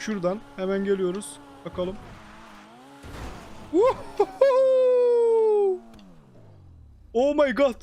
Şuradan hemen geliyoruz. Bakalım. Oh my god.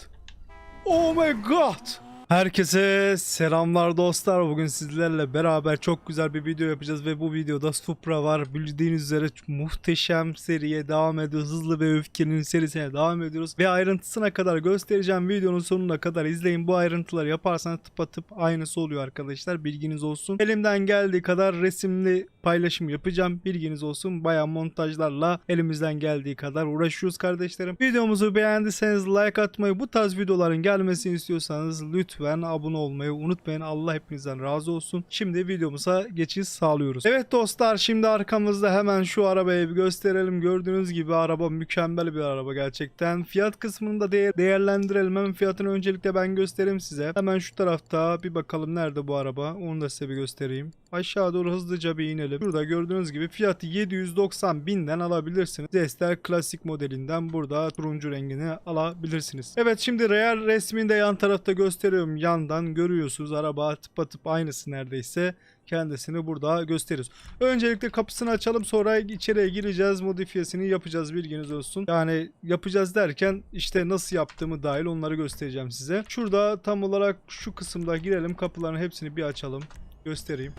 Oh my god. Herkese selamlar dostlar. Bugün sizlerle beraber çok güzel bir video yapacağız ve bu videoda Supra var. Bildiğiniz üzere muhteşem seriye devam ediyoruz. Hızlı ve Öfke'nin serisine devam ediyoruz. Ve ayrıntısına kadar göstereceğim. Videonun sonuna kadar izleyin. Bu ayrıntıları yaparsanız tıpatıp aynısı oluyor arkadaşlar. Bilginiz olsun. Elimden geldiği kadar resimli paylaşım yapacağım. Bilginiz olsun. Baya montajlarla elimizden geldiği kadar uğraşıyoruz kardeşlerim. Videomuzu beğendiyseniz like atmayı, bu tarz videoların gelmesini istiyorsanız lütfen abone olmayı unutmayın. Allah hepinizden razı olsun. Şimdi videomuza geçiş sağlıyoruz. Evet dostlar şimdi arkamızda hemen şu arabayı bir gösterelim. Gördüğünüz gibi araba mükemmel bir araba gerçekten. Fiyat kısmında değer değerlendirelim. Hemen fiyatını öncelikle ben göstereyim size. Hemen şu tarafta bir bakalım nerede bu araba. Onu da size bir göstereyim. Aşağı doğru hızlıca bir inelim. Burada gördüğünüz gibi fiyatı 790 binden alabilirsiniz. Zester klasik modelinden burada turuncu rengini alabilirsiniz. Evet şimdi real resmini de yan tarafta gösteriyorum. Yandan görüyorsunuz araba tıpatıp aynısı neredeyse kendisini burada gösteririz. Öncelikle kapısını açalım sonra içeriye gireceğiz modifiyesini yapacağız bilginiz olsun. Yani yapacağız derken işte nasıl yaptığımı dahil onları göstereceğim size. Şurada tam olarak şu kısımda girelim kapıların hepsini bir açalım göstereyim.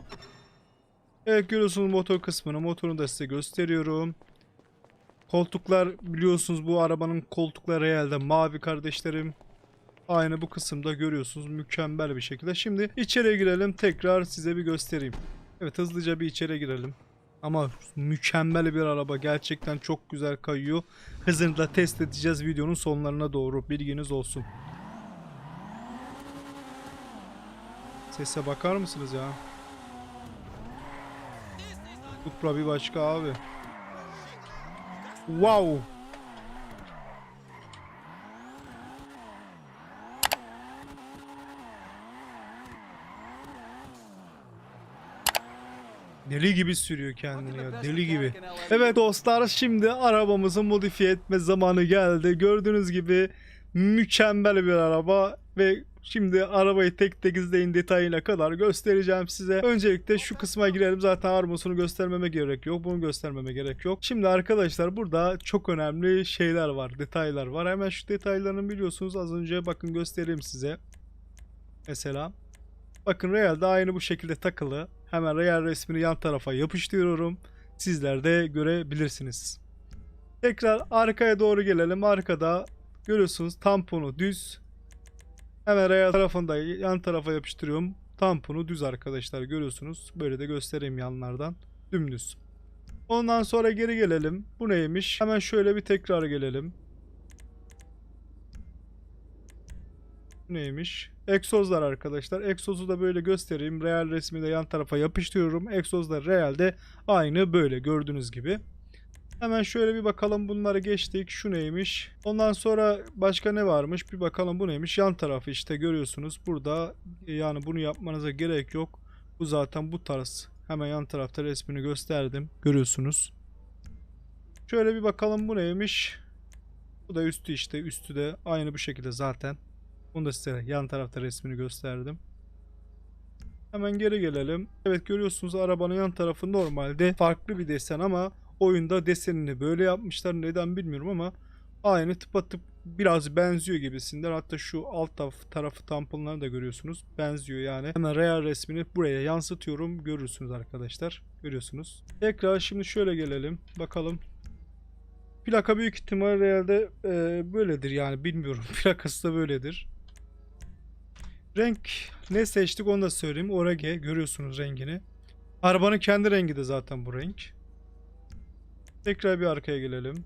Evet görüyorsunuz motor kısmını motorunu da size gösteriyorum. Koltuklar biliyorsunuz bu arabanın koltukları realde mavi kardeşlerim. Aynı bu kısımda görüyorsunuz mükemmel bir şekilde. Şimdi içeriye girelim tekrar size bir göstereyim. Evet hızlıca bir içeri girelim. Ama mükemmel bir araba gerçekten çok güzel kayıyor. Hızını da test edeceğiz videonun sonlarına doğru bilginiz olsun. Sese bakar mısınız ya? Supra bir başka abi. Wow. Deli gibi sürüyor kendini ya deli gibi. Evet dostlar şimdi arabamızı modifiye etme zamanı geldi. Gördüğünüz gibi mükemmel bir araba ve şimdi arabayı tek tek izleyin detayına kadar göstereceğim size. Öncelikle şu kısma girelim zaten armasını göstermeme gerek yok. Bunu göstermeme gerek yok. Şimdi arkadaşlar burada çok önemli şeyler var detaylar var. Hemen şu detaylarını biliyorsunuz az önce bakın göstereyim size. Mesela bakın Real'de aynı bu şekilde takılı. Hemen Real resmini yan tarafa yapıştırıyorum. Sizler de görebilirsiniz. Tekrar arkaya doğru gelelim. Arkada görüyorsunuz tamponu düz. Hemen Real tarafında yan tarafa yapıştırıyorum. Tamponu düz arkadaşlar görüyorsunuz. Böyle de göstereyim yanlardan. Dümdüz. Ondan sonra geri gelelim. Bu neymiş? Hemen şöyle bir tekrar gelelim. Bu neymiş? Egzozlar arkadaşlar. Egzozu da böyle göstereyim. Real resmi de yan tarafa yapıştırıyorum. Egzozlar realde aynı böyle gördüğünüz gibi. Hemen şöyle bir bakalım bunları geçtik. Şu neymiş? Ondan sonra başka ne varmış? Bir bakalım bu neymiş? Yan tarafı işte görüyorsunuz. Burada yani bunu yapmanıza gerek yok. Bu zaten bu tarz. Hemen yan tarafta resmini gösterdim. Görüyorsunuz. Şöyle bir bakalım bu neymiş? Bu da üstü işte. Üstü de aynı bu şekilde zaten. Bunu da size yan tarafta resmini gösterdim. Hemen geri gelelim. Evet görüyorsunuz arabanın yan tarafı normalde farklı bir desen ama oyunda desenini böyle yapmışlar. Neden bilmiyorum ama aynı tıpatıp biraz benziyor gibisinden. Hatta şu alt taraf, tarafı tamponlarını da görüyorsunuz. Benziyor yani. Hemen real resmini buraya yansıtıyorum. Görürsünüz arkadaşlar. Görüyorsunuz. Tekrar şimdi şöyle gelelim. Bakalım. Plaka büyük ihtimal realde e, böyledir yani bilmiyorum. Plakası da böyledir. Renk ne seçtik onu da söyleyeyim. Orage görüyorsunuz rengini. Arabanın kendi rengi de zaten bu renk. Tekrar bir arkaya gelelim.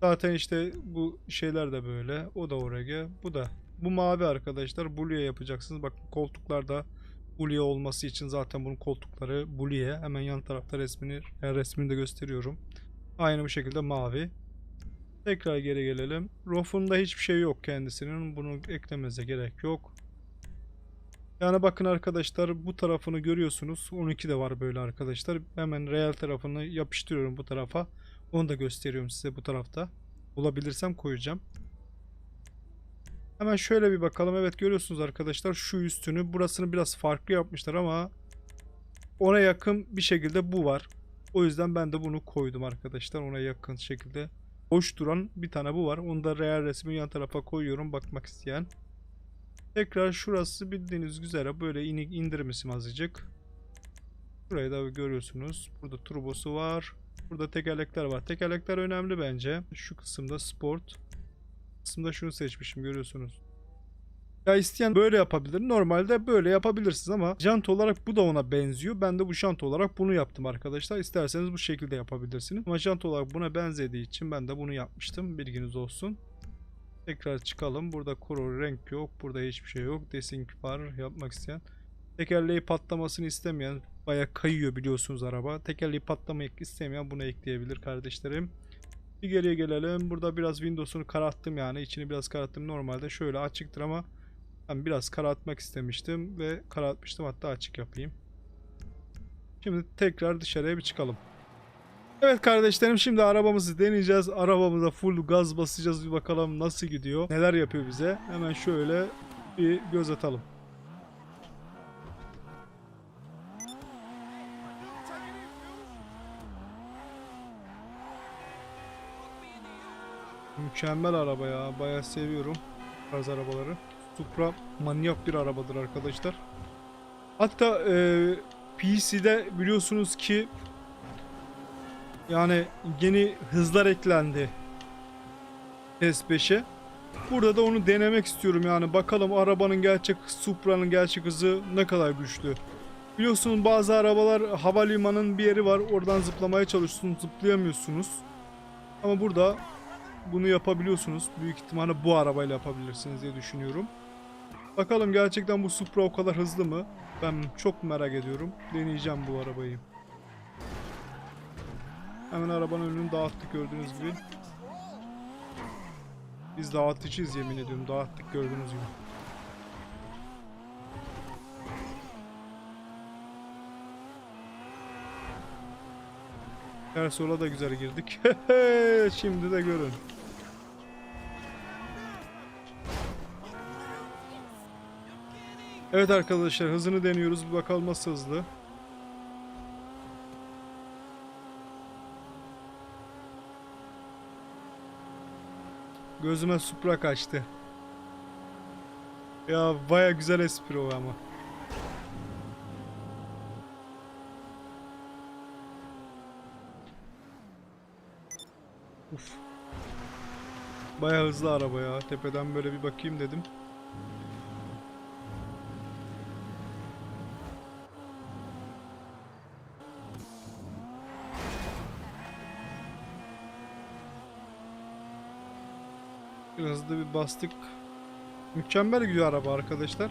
Zaten işte bu şeyler de böyle. O da Orage. Bu da. Bu mavi arkadaşlar. Bulye yapacaksınız. Bakın koltuklarda Bulye olması için zaten bunun koltukları Bulye. Hemen yan tarafta resmini, resmini de gösteriyorum. Aynı bu şekilde mavi. Tekrar geri gelelim. Rofunda hiçbir şey yok kendisinin. Bunu eklemenize gerek yok. Yani bakın arkadaşlar bu tarafını görüyorsunuz. 12 de var böyle arkadaşlar. Hemen real tarafını yapıştırıyorum bu tarafa. Onu da gösteriyorum size bu tarafta. Bulabilirsem koyacağım. Hemen şöyle bir bakalım. Evet görüyorsunuz arkadaşlar şu üstünü. Burasını biraz farklı yapmışlar ama ona yakın bir şekilde bu var. O yüzden ben de bunu koydum arkadaşlar. Ona yakın şekilde. Boş duran bir tane bu var. Onu da real resmi yan tarafa koyuyorum bakmak isteyen. Tekrar şurası bildiğiniz üzere böyle inik indirmişim azıcık. Burayı da görüyorsunuz. Burada turbosu var. Burada tekerlekler var. Tekerlekler önemli bence. Şu kısımda sport. kısımda şunu seçmişim görüyorsunuz. Ya isteyen böyle yapabilir. Normalde böyle yapabilirsiniz ama jant olarak bu da ona benziyor. Ben de bu jant olarak bunu yaptım arkadaşlar. İsterseniz bu şekilde yapabilirsiniz. Ama jant olarak buna benzediği için ben de bunu yapmıştım. Bilginiz olsun. Tekrar çıkalım. Burada kuru renk yok. Burada hiçbir şey yok. Desing var yapmak isteyen. Tekerleği patlamasını istemeyen baya kayıyor biliyorsunuz araba. Tekerleği patlamak istemeyen bunu ekleyebilir kardeşlerim. Bir geriye gelelim. Burada biraz Windows'unu kararttım yani. içini biraz kararttım. Normalde şöyle açıktır ama ben biraz karartmak istemiştim ve karartmıştım. Hatta açık yapayım. Şimdi tekrar dışarıya bir çıkalım. Evet kardeşlerim şimdi arabamızı deneyeceğiz. Arabamıza full gaz basacağız. Bir bakalım nasıl gidiyor. Neler yapıyor bize. Hemen şöyle bir göz atalım. Mükemmel araba ya. Bayağı seviyorum tarz arabaları. Supra manyak bir arabadır arkadaşlar. Hatta e, PC'de biliyorsunuz ki yani yeni hızlar eklendi S5'e. Burada da onu denemek istiyorum yani bakalım arabanın gerçek Supra'nın gerçek hızı ne kadar güçlü. Biliyorsunuz bazı arabalar havalimanının bir yeri var oradan zıplamaya çalışıyorsunuz zıplayamıyorsunuz. Ama burada bunu yapabiliyorsunuz. Büyük ihtimalle bu arabayla yapabilirsiniz diye düşünüyorum. Bakalım gerçekten bu Supra o kadar hızlı mı? Ben çok merak ediyorum. Deneyeceğim bu arabayı. Hemen arabanın önünü dağıttık gördüğünüz gibi. Biz dağıtıcıyız yemin ediyorum. Dağıttık gördüğünüz gibi. Ters yola da güzel girdik. Şimdi de görün. Evet arkadaşlar hızını deniyoruz. Bir bakalım nasıl hızlı. Gözüme Supra kaçtı. Ya baya güzel espri o ama. Uf. Baya hızlı araba ya. Tepeden böyle bir bakayım dedim. Da bir bastık. Mükemmel gidiyor araba arkadaşlar.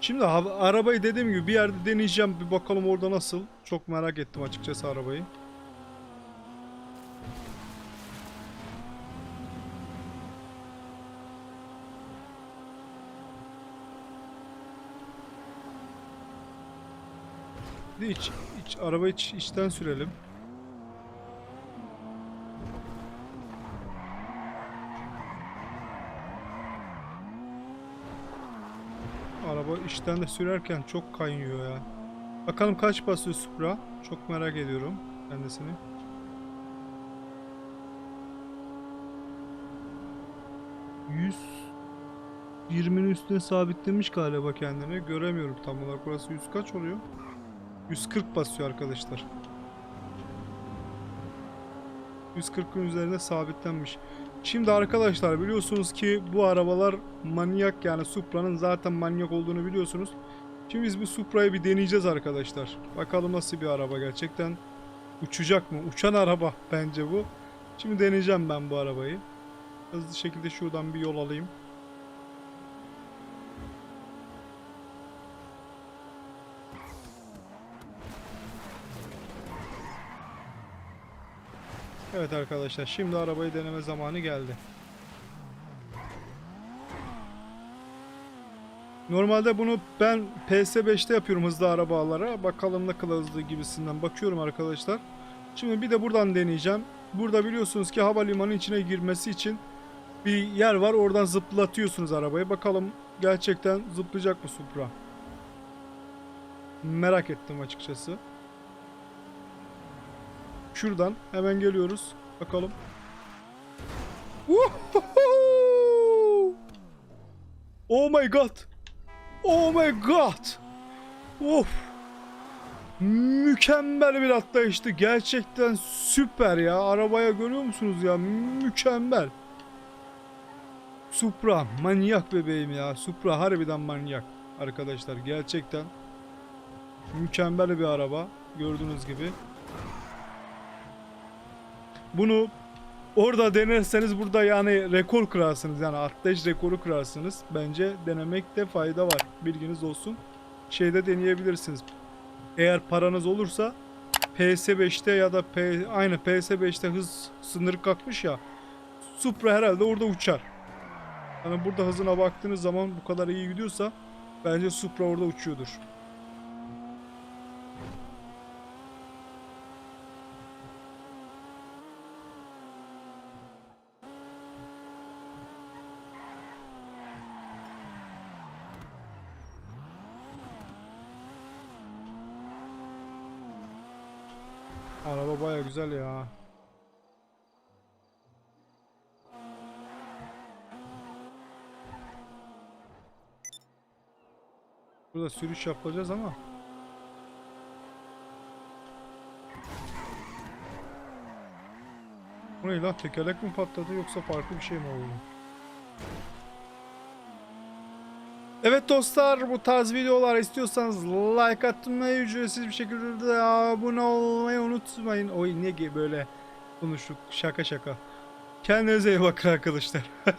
Şimdi arabayı dediğim gibi bir yerde deneyeceğim. Bir bakalım orada nasıl. Çok merak ettim açıkçası arabayı. Bir de iç, iç, arabayı iç, içten sürelim. Araba içten de sürerken çok kaynıyor ya. Bakalım kaç basıyor Supra. Çok merak ediyorum kendisini. Yüz 20'nin üstüne sabitlemiş galiba kendini. Göremiyorum tam olarak. Burası 100 kaç oluyor? 140 basıyor arkadaşlar. 140'ın üzerinde sabitlenmiş. Şimdi arkadaşlar biliyorsunuz ki bu arabalar manyak yani Supra'nın zaten manyak olduğunu biliyorsunuz. Şimdi biz bu Supra'yı bir deneyeceğiz arkadaşlar. Bakalım nasıl bir araba gerçekten uçacak mı? Uçan araba bence bu. Şimdi deneyeceğim ben bu arabayı. Hızlı şekilde şuradan bir yol alayım. Evet arkadaşlar şimdi arabayı deneme zamanı geldi. Normalde bunu ben PS5'te yapıyorum hızlı arabalara. Bakalım ne kadar hızlı gibisinden bakıyorum arkadaşlar. Şimdi bir de buradan deneyeceğim. Burada biliyorsunuz ki havalimanı içine girmesi için bir yer var. Oradan zıplatıyorsunuz arabayı. Bakalım gerçekten zıplayacak mı Supra? Merak ettim açıkçası. Şuradan hemen geliyoruz. Bakalım. Oh my god. Oh my god. Of. Mükemmel bir atlayıştı. Gerçekten süper ya. Arabaya görüyor musunuz ya? Mükemmel. Supra manyak bebeğim ya. Supra harbiden manyak arkadaşlar. Gerçekten mükemmel bir araba. Gördüğünüz gibi. Bunu orada denerseniz burada yani rekor kırarsınız. Yani atlayış rekoru kırarsınız. Bence denemekte fayda var. Bilginiz olsun. Şeyde deneyebilirsiniz. Eğer paranız olursa PS5'te ya da P, aynı PS5'te hız sınırı kalkmış ya. Supra herhalde orada uçar. Yani burada hızına baktığınız zaman bu kadar iyi gidiyorsa bence Supra orada uçuyordur. Araba baya güzel ya. Burada sürüş yapacağız ama. Bu ne lan tekerlek mi patladı yoksa farklı bir şey mi oldu? Evet dostlar bu tarz videolar istiyorsanız like atmayı ücretsiz bir şekilde de abone olmayı unutmayın. Oy ne gibi böyle konuştuk şaka şaka. Kendinize iyi bakın arkadaşlar.